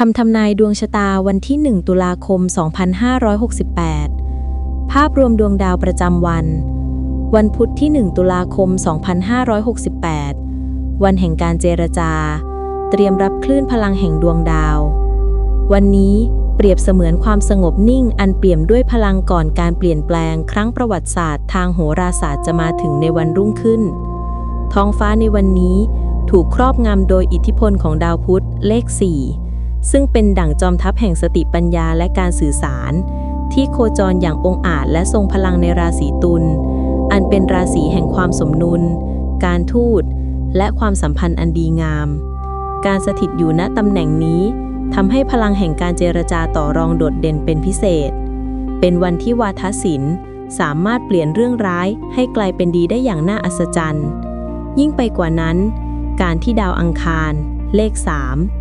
คำทำนายดวงชะตาวันที่ 1 ตุลาคม 2568 ภาพรวมดวงดาวประจำวัน วันพุธที่ 1 ตุลาคม 2568 วันแห่งการเจรจา เตรียมรับคลื่นพลังแห่งดวงดาว วันนี้เปรียบเสมือนความสงบนิ่งอันเปี่ยมด้วยพลังก่อนการเปลี่ยนแปลงครั้งประวัติศาสตร์ทางโหราศาสตร์จะมาถึงในวันรุ่งขึ้น ท้องฟ้าในวันนี้ถูกครอบงำโดยอิทธิพลของดาวพุธเลข 4 ซึ่งเป็นดั่งจอมทัพแห่งสติปัญญาและการสื่อสาร ที่โคจรอย่างองอาจและทรงพลังในราศีตุล อันเป็นราศีแห่งความสมนุน การทูต และความสัมพันธ์อันดีงาม การสถิตอยู่ณตำแหน่งนี้ทำให้พลังแห่งการเจรจาต่อรองโดดเด่นเป็นพิเศษ เป็นวันที่วาทศิลป์สามารถเปลี่ยนเรื่องร้ายให้กลายเป็นดีได้อย่างน่าอัศจรรย์ ยิ่งไปกว่านั้น การที่ดาวอังคาร เลข 3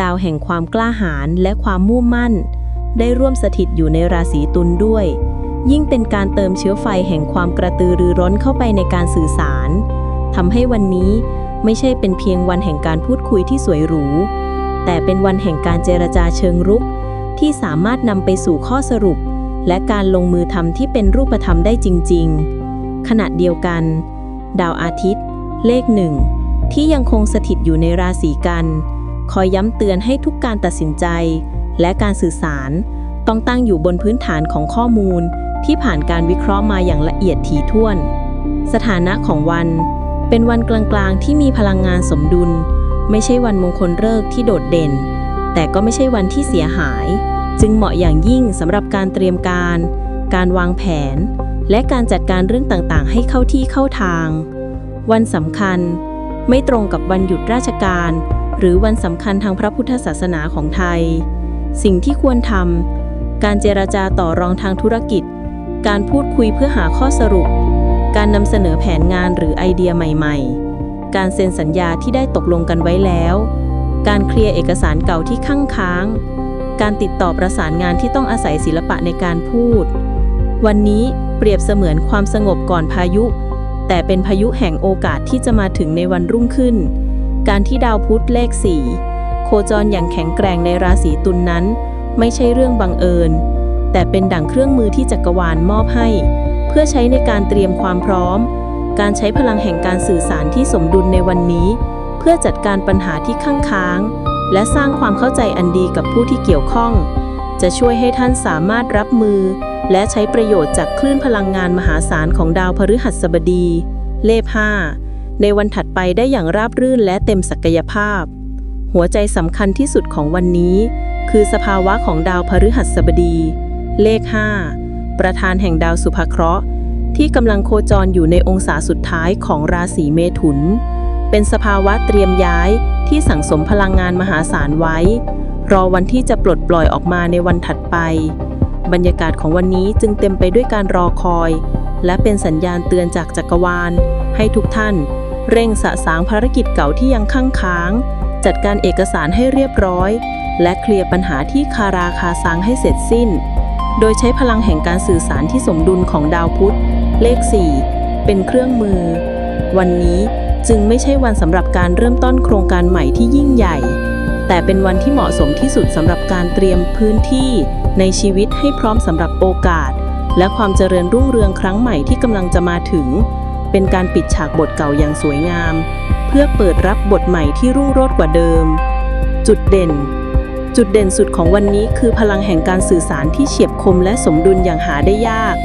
ดาวแห่งความกล้าหาญและความมุ่งมั่น ได้ร่วมสถิตอยู่ในราศีตุลด้วย ยิ่งเป็นการเติมเชื้อไฟแห่งความกระตือรือร้นเข้าไปในการสื่อสาร ทำให้วันนี้ไม่ใช่เป็นเพียงวันแห่งการพูดคุยที่สวยหรู แต่เป็นวันแห่งการเจรจาเชิงรุก ที่สามารถนำไปสู่ข้อสรุป และการลงมือทำที่เป็นรูปธรรมได้จริง ๆ ขณะเดียวกัน ดาวอาทิตย์ เลขหนึ่งที่ยังคงสถิตอยู่ในราศีกัน คอยย้ำเตือนให้ทุกการตัดสินใจ และการสื่อสาร ต้องตั้งอยู่บนพื้นฐานของข้อมูล ที่ผ่านการวิเคราะห์มาอย่างละเอียดถี่ถ้วน สถานะของวัน เป็นวันกลางๆ ที่มีพลังงานสมดุล ไม่ใช่วันมงคลเลิกที่โดดเด่น แต่ก็ไม่ใช่วันที่เสียหาย จึงเหมาะอย่างยิ่งสำหรับการเตรียมการ การวางแผน และการจัดการเรื่องต่างๆ ให้เข้าที่เข้าทาง วันสำคัญ ไม่ตรงกับวันหยุดราชการ หรือวันสำคัญทางพระพุทธศาสนาของไทย สิ่งที่ควรทำการเจรจาต่อรองทางธุรกิจ การพูดคุยเพื่อหาข้อสรุป การนำเสนอแผนงานหรือไอเดียใหม่ๆ การเซ็นสัญญาที่ได้ตกลงกันไว้แล้ว การเคลียร์เอกสารเก่าที่ข้างค้าง การติดต่อประสานงานที่ต้องอาศัยศิลปะในการพูด วันนี้เปรียบเสมือนความสงบก่อนพายุ แต่เป็นพายุแห่งโอกาสที่จะมาถึงในวันรุ่งขึ้น การที่ดาวพุธเลขสี่โคจรอย่างแข็งแกร่งในราศีตุลนนั้น ไม่ใช่เรื่องบังเอิญ แต่เป็นดั่งเครื่องมือที่จักรวาลมอบให้ เพื่อใช้ในการเตรียมความพร้อม การใช้พลังแห่งการสื่อสารที่สมดุลในวันนี้ เพื่อจัดการปัญหาที่ข้างค้าง และสร้างความเข้าใจอันดีกับผู้ที่เกี่ยวข้อง จะช่วยให้ท่านสามารถรับมือ และใช้ประโยชน์จากคลื่นพลังงานมหาศาลของดาวพฤหัสบดี เลข5ในวันถัดไปได้อย่างราบรื่นและเต็มศักยภาพ หัวใจสำคัญที่สุดของวันนี้ คือสภาวะของดาวพฤหัสบดี เลข 5 ประธานแห่งดาวสุภเคราะห์ ที่กำลังโคจรอยู่ในองศาสุดท้ายของราศีเมถุน เป็นสภาวะเตรียมย้ายที่สั่งสมพลังงานมหาศาลไว้ รอวันที่จะปลดปล่อยออกมาในวันถัดไป บรรยากาศของวันนี้จึงเต็มไปด้วยการรอคอย และเป็นสัญญาณเตือนจากจักรวาล ให้ทุกท่าน เร่งสะสางภารกิจเก่าที่ยังค้างค้าง จัดการเอกสารให้เรียบร้อย และเคลียร์ปัญหาที่คาราคาซังให้เสร็จสิ้น โดยใช้พลังแห่งการสื่อสารที่สมดุลของดาวพุธ เลข 4 เป็นเครื่องมือ วันนี้จึงไม่ใช่วันสำหรับการเริ่มต้นโครงการใหม่ที่ยิ่งใหญ่ แต่เป็นวันที่เหมาะสมที่สุดสำหรับการเตรียมพื้นที่ในชีวิตให้พร้อมสำหรับโอกาส และความเจริญรุ่งเรืองครั้งใหม่ที่กำลังจะมาถึง เป็นการปิดฉากบทเก่าอย่างสวยงาม เพื่อเปิดรับบทใหม่ที่รุ่งโรจน์กว่าเดิม จุดเด่น จุดเด่นสุดของวันนี้คือพลังแห่งการสื่อสารที่เฉียบคมและสมดุลอย่างหาได้ยาก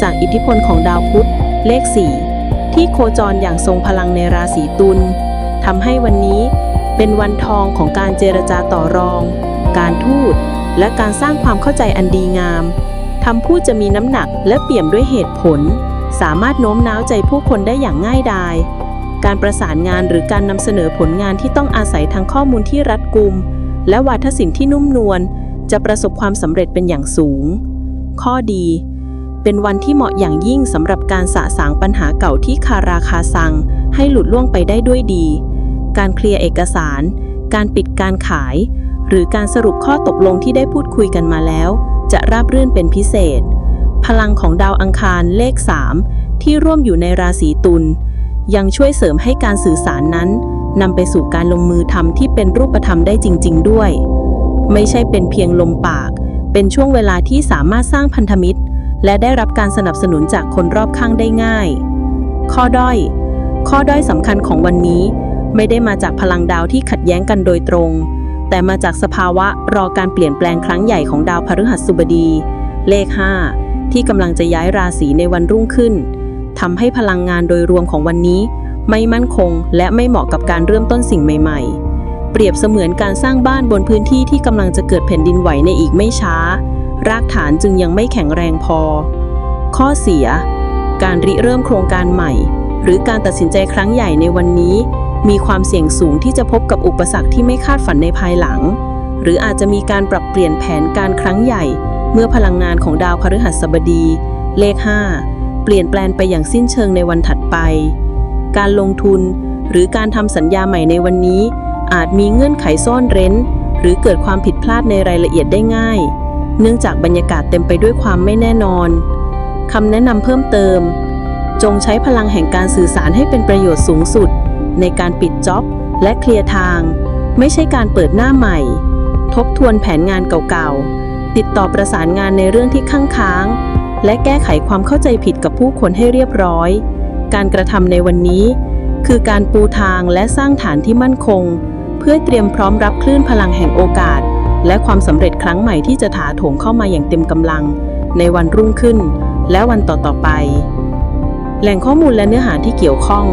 จากอิทธิพลของดาวพุธ เลข 4 ที่โคจรอย่างทรงพลังในราศีตุลทำให้วันนี้ เป็นวันทองของการเจรจาต่อรอง การทูตและการสร้างความเข้าใจอันดีงามทำพูดจะมีน้ำหนักและเปี่ยมด้วยเหตุผล สามารถโน้มน้าวใจผู้คนได้อย่างง่ายดาย การประสานงานหรือการนำเสนอผลงานที่ต้องอาศัยทางข้อมูลที่รัดกุม และวาทศิลป์ที่นุ่มนวลจะประสบความสำเร็จเป็นอย่างสูง ข้อดี เป็นวันที่เหมาะอย่างยิ่งสำหรับการสะสางปัญหาเก่าที่คาราคาซัง ให้หลุดล่วงไปได้ด้วยดี การเคลียร์เอกสาร การปิดการขาย หรือการสรุปข้อตกลงที่ได้พูดคุยกันมาแล้ว จะราบรื่นเป็นพิเศษ พลังของดาวอังคารเลข 3 ที่ร่วมอยู่ในราศีตุลยังช่วยเสริมให้การสื่อสารนั้นนำไปสู่การลงมือทำที่เป็นรูปธรรมได้จริง ๆ ด้วย ไม่ใช่เป็นเพียงลมปาก เป็นช่วงเวลาที่สามารถสร้างพันธมิตร และได้รับการสนับสนุนจากคนรอบข้างได้ง่าย ข้อด้อย ข้อด้อยสำคัญของวันนี้ ไม่ได้มาจากพลังดาวที่ขัดแย้งกันโดยตรง แต่มาจากสภาวะรอการเปลี่ยนแปลงครั้งใหญ่ของดาวพฤหัสบดี เลข 5 ที่กำลังจะย้ายราศีในวันรุ่งขึ้นทำให้พลังงานโดยรวมของวันนี้ ไม่มั่นคง และไม่เหมาะกับการเริ่มต้นสิ่งใหม่ ๆ เปรียบเสมือนการสร้างบ้านบนพื้นที่ที่กำลังจะเกิดแผ่นดินไหวในอีกไม่ช้า รากฐานจึงยังไม่แข็งแรงพอ ข้อเสีย การริเริ่มโครงการใหม่ หรือการตัดสินใจครั้งใหญ่ในวันนี้ มีความเสี่ยงสูงที่จะพบกับอุปสรรคที่ไม่คาดฝันในภายหลัง หรืออาจจะมีการปรับเปลี่ยนแผนการครั้งใหญ่ เมื่อพลังงานของดาวพฤหัสบดี เลข 5 เปลี่ยนแปลงไปอย่างสิ้นเชิงในวันถัดไป การลงทุน หรือการทำสัญญาใหม่ในวันนี้ อาจมีเงื่อนไขซ่อนเร้น หรือเกิดความผิดพลาดในรายละเอียดได้ง่าย เนื่องจากบรรยากาศเต็มไปด้วยความไม่แน่นอนคำแนะนำเพิ่มเติม จงใช้พลังแห่งการสื่อสารให้เป็นประโยชน์สูงสุด ในการปิดจ็อบและเคลียร์ทาง ไม่ใช่การเปิดหน้าใหม่ ทบทวนแผนงานเก่าๆ ติดต่อประสานงานในเรื่องที่ข้างค้าง และแก้ไขความเข้าใจผิดกับผู้คนให้เรียบร้อย การกระทำในวันนี้ คือการปูทางและสร้างฐานที่มั่นคง เพื่อเตรียมพร้อมรับคลื่นพลังแห่งโอกาส และความสำเร็จครั้งใหม่ที่จะถาโถมเข้ามาอย่างเต็มกำลัง ในวันรุ่งขึ้น และวันต่อๆไป แหล่งข้อมูลและเนื้อหาที่เกี่ยวข้อง